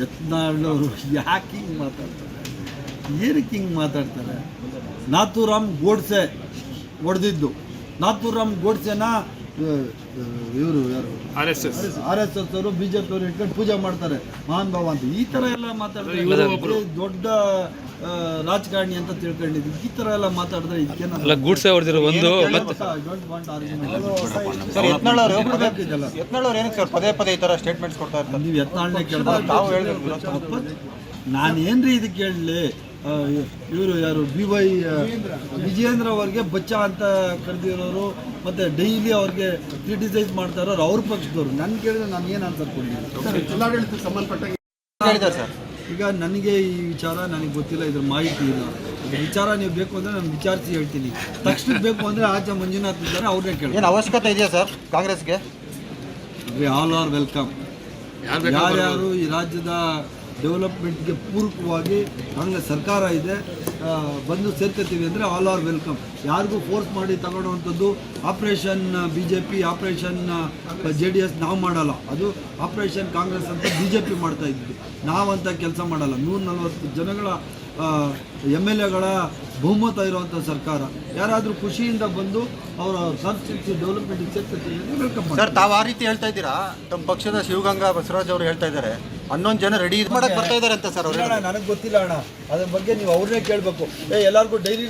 ಯತ್ನಾಳವರು ಯಾಕೆ ಹಿಂಗೆ ಮಾತಾಡ್ತಾರೆ? ಏನಕ್ಕೆ ಹಿಂಗೆ ಮಾತಾಡ್ತಾರೆ? ನಾಥೂರಾಮ್ ಗೋಡ್ಸೆ ಹೊಡೆದಿದ್ದು. ನಾಥೂರಾಮ್ ಗೋಡ್ಸೆನ ಇವರು ಯಾರು? R S S. R S S ಅವರು ಬಿ ಜೆ ಪಿ ಅವರು ಇಟ್ಕೊಂಡು ಪೂಜೆ ಮಾಡ್ತಾರೆ. ಮಹಾನ್ ಭಾವ ಅಂತ. ಈ ಥರ ಎಲ್ಲ ಮಾತಾಡ್ತಾರೆ. ದೊಡ್ಡ ರಾಜಕಾರಣಿ ಅಂತ ತಿಳ್ಕೊಂಡಿದ್ವಿ ಈ ಥರ ಎಲ್ಲ ಮಾತಾಡಿದ್ರೆ ಇದಕ್ಕೆ ಅಲ್ಲ ಗೂಡ್ಸೆ ಹೊಡೆದಿರೋ ಒಂದು ಮತ್ತೆ ಸರ್ ಯತ್ನಾಳ್ ಅವರು ಪದೇ ಇದೆಲ್ಲ. ಯತ್ನಾಳ್ ಅವ್ರು ಏನಕ್ಕೆ ಸರ್ ಪದೇ ಪದೇ ಈ ತರ ಸ್ಟೇಟ್ಮೆಂಟ್ಸ್ ಕೊಡ್ತಾ ಇರ್ತಾರೆ? ನೀವು ಯತ್ನಾಳ್ನೇ ಕೇಳಿದ್ರೆ ತಾವು ಹೇಳಿದ್ರು ನಾನು ಏನ್ರಿ ಇದಕ್ಕೆ ಹೇಳಲಿ? ಇವರು ಯಾರು? ಬಿ ವೈ ವಿಜಯೇಂದ್ರ ಅವ್ರಿಗೆ ಬಚ್ಚ ಅಂತ ಕರೆದಿರೋರು ಮತ್ತು ಡೈಲಿ ಅವ್ರಿಗೆ ಕ್ರಿಟಿಸೈಸ್ ಮಾಡ್ತಾ ಇರೋರು ಅವ್ರ ಪಕ್ಷದವ್ರು. ನನ್ನ ಕೇಳಿದ್ರೆ ನಾನು ಏನು ಆನ್ಸರ್ ಕೊಡಲಿ? ಈಗ ನನಗೆ ಈ ವಿಚಾರ ನನಗೆ ಗೊತ್ತಿಲ್ಲ ಇದ್ರ ಮಾಹಿತಿ ಇಲ್ಲ. ಇದ್ರ ವಿಚಾರ ನೀವು ಬೇಕು ಅಂದರೆ ನಾನು ವಿಚಾರಿಸಿ ಹೇಳ್ತೀನಿ. ತಕ್ಷಣ ಬೇಕು ಅಂದರೆ ಆಚೆ ಮಂಜುನಾಥ್ ಇದ್ದಾರೆ ಅವ್ರನ್ನೇ ಕೇಳಿ ಏನು ಅವಶ್ಯಕತೆ ಇದೆಯಾ ಸರ್ ಕಾಂಗ್ರೆಸ್ಗೆ? All are welcome. ಯಾರ್ಯಾರು ಈ ರಾಜ್ಯದ ಡೆವಲಪ್ಮೆಂಟ್ಗೆ ಪೂರಕವಾಗಿ ಹಂಗೆ ಸರ್ಕಾರ ಇದೆ ಬಂದು ಸೇರ್ಕೊತೀವಿ ಅಂದರೆ ಆಲ್ ಆರ್ ವೆಲ್ಕಮ್ ಯಾರಿಗೂ ಫೋರ್ಸ್ ಮಾಡಿ ತಗೊಳ್ಳುವಂಥದ್ದು operation B J P operation J D S ನಾವು ಮಾಡಲ್ಲ. ಅದು ಆಪ್ರೇಷನ್ ಕಾಂಗ್ರೆಸ್ ಅಂತ ಬಿ ಜೆ ಪಿ ಮಾಡ್ತಾ ಇದ್ವಿ. ನಾವಂತ ಕೆಲಸ ಮಾಡಲ್ಲ. ನೂರ ನಲ್ವತ್ತು ಜನಗಳ ಎಂ ಎಲ್ ಎಗಳ ಬಹುಮತ ಇರುವಂಥ ಸರ್ಕಾರ. ಯಾರಾದರೂ ಖುಷಿಯಿಂದ ಬಂದು ಅವರ ಸಂಸ್ಕೃತಿ ಡೆವಲಪ್ಮೆಂಟ್ ಸೇರ್ಕೊತೀವಿ ವೆಲ್ಕಮ್ ಸರ್ ತಾವು ಆ ರೀತಿ ಹೇಳ್ತಾ ಇದ್ದೀರಾ? ತಮ್ಮ ಪಕ್ಷದ ಶಿವಗಂಗಾ ಬಸವರಾಜ್ ಅವರು ಹೇಳ್ತಾ ಇದ್ದಾರೆ. ಹನ್ನೊಂದು ಜನ ರೆಡಿ ಮಾಡಕ್ ಬರ್ತಾ ಇದ್ದಾರೆ ಅಂತ ಸರ್ ಅವರು ನನಗೆ ಗೊತ್ತಿಲ್ಲ ಅಣ್ಣ. ಅದ್ರ ಬಗ್ಗೆ ನೀವು ಅವ್ರನ್ನೇ ಕೇಳಬೇಕು. ಏ ಎಲ್ಲರಿಗೂ ಡೈರಿ